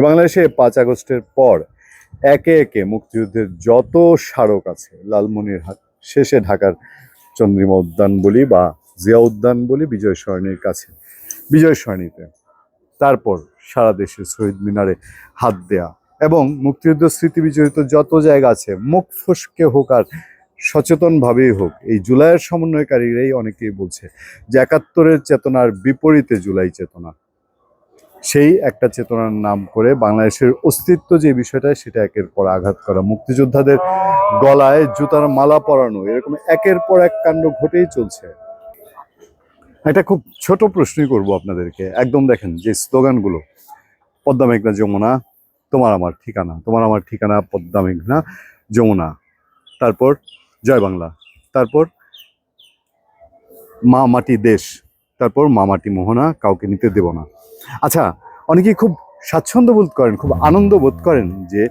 বাংলাদেশে পাঁচ আগস্টের পর একে একে মুক্তিযুদ্ধের যত স্মারক আছে লালমনিরহাট শেষে ঢাকার চন্দ্রিমা উদ্যান বলি বা জিয়া উদ্যান বলি বিজয় সরণির কাছে, বিজয় সরণিতে। তারপর সারা দেশে শহীদ মিনারে হাত দেয়া এবং মুক্তিযুদ্ধ স্মৃতি বিজড়িত যত জায়গা আছে, মুখ ফসকে হোক আর সচেতনভাবেই হোক, এই জুলাইয়ের সমন্বয়কারীরাই অনেকেই বলছে যে একাত্তরের চেতনার বিপরীতে জুলাই চেতনা। সেই একটা চেতনার নাম করে বাংলাদেশের অস্তিত্ব যে বিষয়টা, সেটা একের পর আঘাত করা। মুক্তিযোদ্ধাদের গলায় জুতার মালা পরানো, এরকম একের পর এক কাণ্ড ঘটেই চলছে। একটা খুব ছোট প্রশ্নই করব আপনাদেরকে। একদম দেখেন যে স্লোগানগুলো, পদ্মা মেঘনা যমুনা, তোমার আমার ঠিকানা, তোমার আমার ঠিকানা, পদ্মা মেঘনা যমুনা। তারপর জয় বাংলা, তারপর মা মাটি দেশ, তারপর মা মাটি মোহনা, কাউকে নিতে দেব না। আচ্ছা অনেকেই খুব স্বাচ্ছন্দ্য বোধ করেন, খুব আনন্দ বোধ করেন যে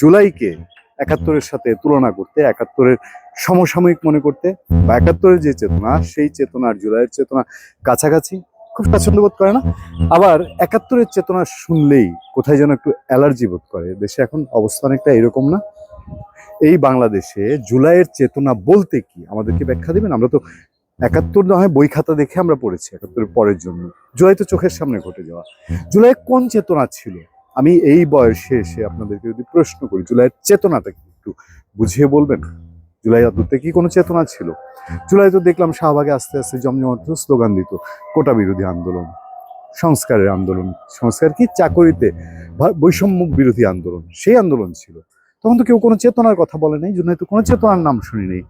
জুলাইকে একাত্তরের সাথে তুলনা করতে, একাত্তরের সমসাময়িক মনে করতে বা একাত্তরের যে চেতনা, সেই চেতনার, জুলাইয়ের চেতনা কাছাকাছি খুব স্বাচ্ছন্দ্য বোধ করে না। আবার একাত্তরের চেতনা শুনলেই কোথায় যেন একটু অ্যালার্জি বোধ করে, দেশে এখন অবস্থা অনেকটা এরকম না? এই বাংলাদেশে জুলাইয়ের চেতনা বলতে কি? আমাদেরকে ব্যাখ্যা দিবেন? আমরা তো একাত্তর না হয় বই খাতা দেখে আমরা পড়েছি একাত্তরের পরের জন্য। জুলাই তো চোখের সামনে ঘটে যাওয়া। জুলাই কোন চেতনা ছিল? আমি এই বয়সে এসে আপনাদেরকে যদি প্রশ্ন করি জুলাইয়ের চেতনাটা কি একটু বুঝিয়ে বলবেন? জুলাই আদতে কি কোনো চেতনা ছিল? জুলাই তো দেখলাম শাহবাগে আস্তে আস্তে জমজমাট স্লোগান দিত কোটা বিরোধী আন্দোলন সংস্কারের আন্দোলন। সংস্কার কি? চাকরিতে বৈষম্য বিরোধী আন্দোলন। সেই আন্দোলন ছিল। তখন তো কেউ কোনো চেতনার কথা বলে নাই জন্য তো কোনো চেতনার নাম শুনি নেই।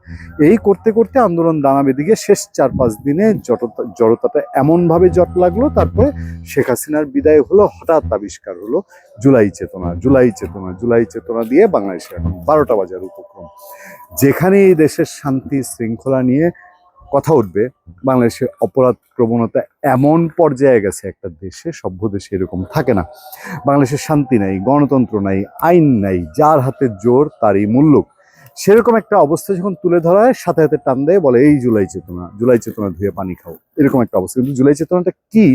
এই করতে করতে আন্দোলন দাঁড়াবে দিকে শেষ চার পাঁচ দিনে জটতা জড়তাটা এমনভাবে জট লাগল, তারপরে শেখ হাসিনার বিদায় হলো, হঠাৎ আবিষ্কার হলো জুলাই চেতনা জুলাই চেতনা জুলাই চেতনা দিয়ে বাংলাদেশে এখন বারোটা বাজার উপক্রম। যেখানে এই দেশের শান্তি শৃঙ্খলা নিয়ে কথা উঠবে, বাংলাদেশে অপরাধ প্রবণতা এমন পর্যায়ে গেছে একটা দেশে, সভ্য দেশে এরকম থাকে না। বাংলাদেশে শান্তি নাই, গণতন্ত্র নাই, আইন নাই, যার হাতে জোর তারই মূল্য। সেরকম একটা অবস্থা যখন তুলে ধরা হয়, সাথে সাথে টান দেয়, বলে, এই জুলাই চেতনা জুলাই চেতনা ধুয়ে পানি খাও। এরকম একটা অবস্থা। কিন্তু জুলাই চেতনাটা কি?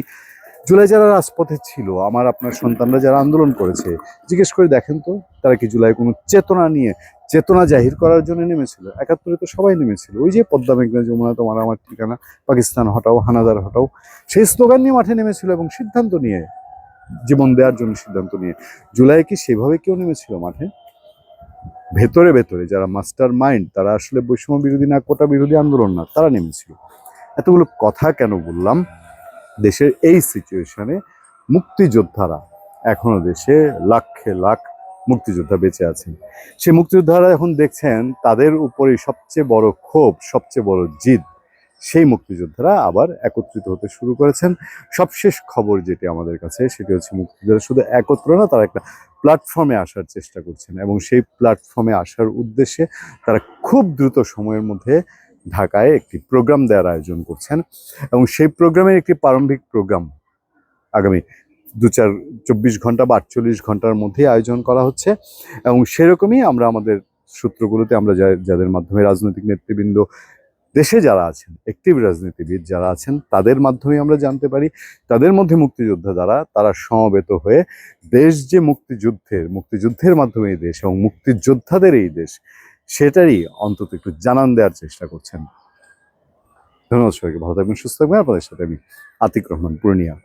জুলাই যারা রাজপথে ছিল, আমার আপনার সন্তানরা যারা আন্দোলন করেছে, জিজ্ঞেস করে দেখেন তো, তারা কি জুলাই কোনো চেতনা নিয়ে, চেতনা জাহির করার জন্য নেমেছিল? একাত্তরে তো সবাই নেমেছিল। ওই যে পদ্মা মেঘনা যমুনা তোমার আমার ঠিকানা, পাকিস্তান হটাও, হানাদার হটাও, সেই স্লোগান নিয়ে মাঠে নেমেছিল এবং সিদ্ধান্ত নিয়ে, জীবন দেওয়ার জন্য সিদ্ধান্ত নিয়ে। জুলাই কি সেভাবে কেউ নেমেছিল মাঠে? ভেতরে ভেতরে যারা মাস্টার মাইন্ড, তারা আসলে বৈষম্য বিরোধী না, কোটা বিরোধী আন্দোলন না, তারা নেমেছিল। এতগুলো কথা কেন বললাম? দেশের এই সিচুয়েশনে মুক্তিযোদ্ধারা এখনও দেশে লাখে লাখ মুক্তিযোদ্ধা বেঁচে আছেন। সেই মুক্তিযোদ্ধারা এখন দেখছেন তাদের উপরেই সবচেয়ে বড় ক্ষোভ, সবচেয়ে বড় জিদ, সেই মুক্তিযোদ্ধারা আবার একত্রিত হতে শুরু করেছেন। সবশেষ খবর যেটি আমাদের কাছে, সেটি হচ্ছে মুক্তিযোদ্ধারা শুধু একত্র না, তারা একটা প্ল্যাটফর্মে আসার চেষ্টা করছেন এবং সেই প্ল্যাটফর্মে আসার উদ্দেশ্যে তারা খুব দ্রুত সময়ের মধ্যে ঢাকায় একটি প্রোগ্রাম দেওয়ার আয়োজন করছেন এবং সেই প্রোগ্রামের একটি প্রারম্ভিক প্রোগ্রাম আগামী দু চার চব্বিশ ঘণ্টা বা আটচল্লিশ ঘণ্টার মধ্যে আয়োজন করা হচ্ছে এবং সেরকমই আমরা আমাদের সূত্রগুলোতে আমরা যাদের মাধ্যমে রাজনৈতিক নেতৃবৃন্দ দেশে যারা আছেন একটিভ রাজনীতিবিদ যারা আছেন, তাদের মাধ্যমে আমরা জানতে পারি, তাদের মধ্যে মুক্তিযোদ্ধা যারা, তারা সমবেত হয়ে দেশ যে মুক্তিযুদ্ধের মুক্তিযুদ্ধের মাধ্যমে এই দেশ এবং মুক্তিযোদ্ধাদের এই দেশ সেটারই অন্তত একটু জানান দেওয়ার চেষ্টা করছেন। ধন্যবাদ সবাইকে। ভালো থাকবেন, সুস্থ থাকবেন। আপনাদের সাথে আমি আতিক রহমান, পূর্ণিয়া।